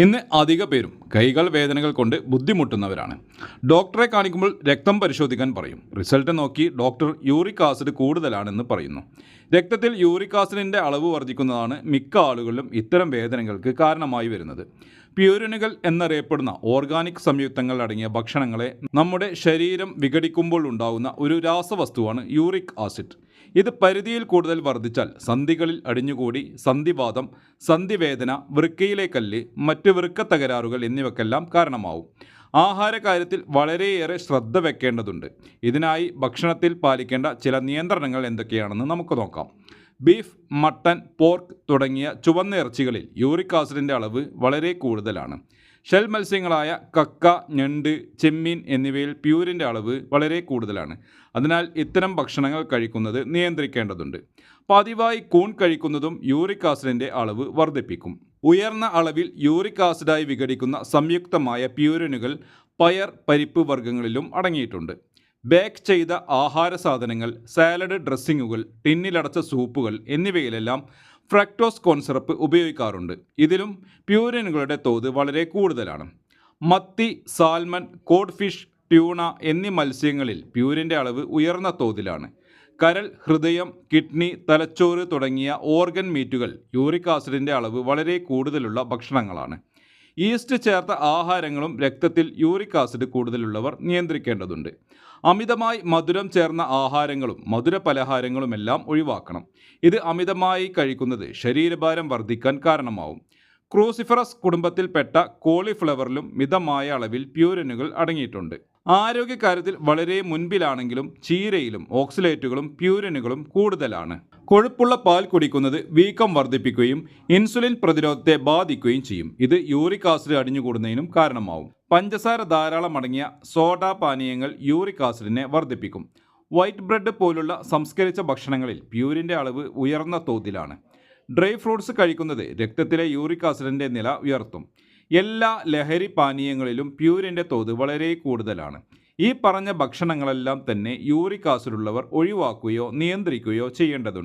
ഇന്ന് അധിക പേരും കൈകൾ വേദനകൾ കൊണ്ട് ബുദ്ധിമുട്ടുന്നവരാണ്. ഡോക്ടറെ കാണിക്കുമ്പോൾ രക്തം പരിശോധിക്കാൻ പറയും. റിസൾട്ട് നോക്കി ഡോക്ടർ യൂറിക് ആസിഡ് കൂടുതലാണെന്ന് പറയുന്നു. രക്തത്തിൽ യൂറിക് ആസിഡിന്റെ അളവ് വർദ്ധിക്കുന്നതാണ് മിക്ക ആളുകളിലും ഇത്തരം വേദനകൾക്ക് കാരണമായി വരുന്നത്. പ്യൂരിനുകൾ എന്നറിയപ്പെടുന്ന ഓർഗാനിക് സംയുക്തങ്ങൾ അടങ്ങിയ ഭക്ഷണങ്ങളെ നമ്മുടെ ശരീരം വിഘടിക്കുമ്പോൾ ഉണ്ടാകുന്ന ഒരു രാസവസ്തുവാണ് യൂറിക് ആസിഡ്. ഇത് പരിധിയിൽ കൂടുതൽ വർദ്ധിച്ചാൽ സന്ധികളിൽ അടിഞ്ഞുകൂടി സന്ധിവാദം സന്ധിവേദന വൃക്കയിലെ കല്ല് മറ്റ് വൃക്ക തകരാറുകൾ എന്നിവക്കെല്ലാം കാരണമാവും. ആഹാരകാര്യത്തിൽ വളരെയേറെ ശ്രദ്ധ വെക്കേണ്ടതുണ്ട്. ഇതിനായി ഭക്ഷണത്തിൽ പാലിക്കേണ്ട ചില നിയന്ത്രണങ്ങൾ എന്തൊക്കെയാണെന്ന് നമുക്ക് നോക്കാം. ബീഫ് മട്ടൻ പോർക്ക് തുടങ്ങിയ ചുവന്ന ഇറച്ചികളിൽ യൂറിക് ആസിഡിന്റെ അളവ് വളരെ കൂടുതലാണ്. ഷെൽ മത്സ്യങ്ങളായ കക്ക ഞണ്ട് ചെമ്മീൻ എന്നിവയിൽ പ്യൂരിന്റെ അളവ് വളരെ കൂടുതലാണ്. അതിനാൽ ഇത്തരം ഭക്ഷണങ്ങൾ കഴിക്കുന്നത് നിയന്ത്രിക്കേണ്ടതുണ്ട്. പതിവായി കൂൺ കഴിക്കുന്നതും യൂറിക് ആസിഡിന്റെ അളവ് വർദ്ധിപ്പിക്കും. ഉയർന്ന അളവിൽ യൂറിക് ആസിഡായി വിഘടിക്കുന്ന സംയുക്തമായ പ്യൂരിനുകൾ പയർ പരിപ്പ് വർഗങ്ങളിലും അടങ്ങിയിട്ടുണ്ട്. ബേക്ക് ചെയ്ത ആഹാര സാധനങ്ങൾ സാലഡ് ഡ്രസ്സിങ്ങുകൾ ടിന്നിലടച്ച സൂപ്പുകൾ എന്നിവയിലെല്ലാം ഫ്രക്ടോസ് കോൺസിറപ്പ് ഉപയോഗിക്കാറുണ്ട്. ഇതിലും പ്യൂരിനുകളുടെ തോത് വളരെ കൂടുതലാണ്. മത്തി സാൽമൺ കോഡ് ഫിഷ് ട്യൂണ എന്നീ മത്സ്യങ്ങളിൽ പ്യൂരിന്റെ അളവ് ഉയർന്ന തോതിലാണ്. കരൾ ഹൃദയം കിഡ്നി തലച്ചോറ് തുടങ്ങിയ ഓർഗൻ മീറ്റുകൾ യൂറിക് ആസിഡിന്റെ അളവ് വളരെ കൂടുതലുള്ള ഭക്ഷണങ്ങളാണ്. ഈസ്റ്റ് ചേർത്ത ആഹാരങ്ങളും രക്തത്തിൽ യൂറിക് ആസിഡ് കൂടുതലുള്ളവർ നിയന്ത്രിക്കേണ്ടതുണ്ട്. അമിതമായി മധുരം ചേർന്ന ആഹാരങ്ങളും മധുര പലഹാരങ്ങളുമെല്ലാം ഒഴിവാക്കണം. ഇത് അമിതമായി കഴിക്കുന്നത് ശരീരഭാരം വർദ്ധിക്കാൻ കാരണമാവും. ക്രൂസിഫറസ് കുടുംബത്തിൽപ്പെട്ട കോളിഫ്ലവറിലും മിതമായ അളവിൽ പ്യൂരിനുകൾ അടങ്ങിയിട്ടുണ്ട്. ആരോഗ്യകാര്യത്തിൽ വളരെ മുൻപിലാണെങ്കിലും ചീരയിലും ഓക്സിലേറ്റുകളും പ്യൂരിനുകളും കൂടുതലാണ്. കൊഴുപ്പുള്ള പാൽ കുടിക്കുന്നത് വീക്കം വർദ്ധിപ്പിക്കുകയും ഇൻസുലിൻ പ്രതിരോധത്തെ ബാധിക്കുകയും ചെയ്യും. ഇത് യൂറിക് ആസിഡ് അടിഞ്ഞുകൂടുന്നതിനും കാരണമാവും. പഞ്ചസാര ധാരാളം അടങ്ങിയ സോഡ പാനീയങ്ങൾ യൂറിക് ആസിഡിനെ വർദ്ധിപ്പിക്കും. വൈറ്റ് ബ്രെഡ് പോലുള്ള സംസ്കരിച്ച ഭക്ഷണങ്ങളിൽ പ്യൂരിന്റെ അളവ് ഉയർന്ന തോതിലാണ്. ഡ്രൈ ഫ്രൂട്ട്സ് കഴിക്കുന്നത് രക്തത്തിലെ യൂറിക് ആസിഡിന്റെ നില ഉയർത്തും. എല്ലാ ലഹരി പാനീയങ്ങളിലും പ്യൂരിന്റെ തോത് വളരെ കൂടുതലാണ്. ഈ പറഞ്ഞ ഭക്ഷണങ്ങളെല്ലാം തന്നെ യൂറിക് ആസിഡുള്ളവർ ഒഴിവാക്കുകയോ നിയന്ത്രിക്കുകയോ ചെയ്യേണ്ടതുണ്ട്.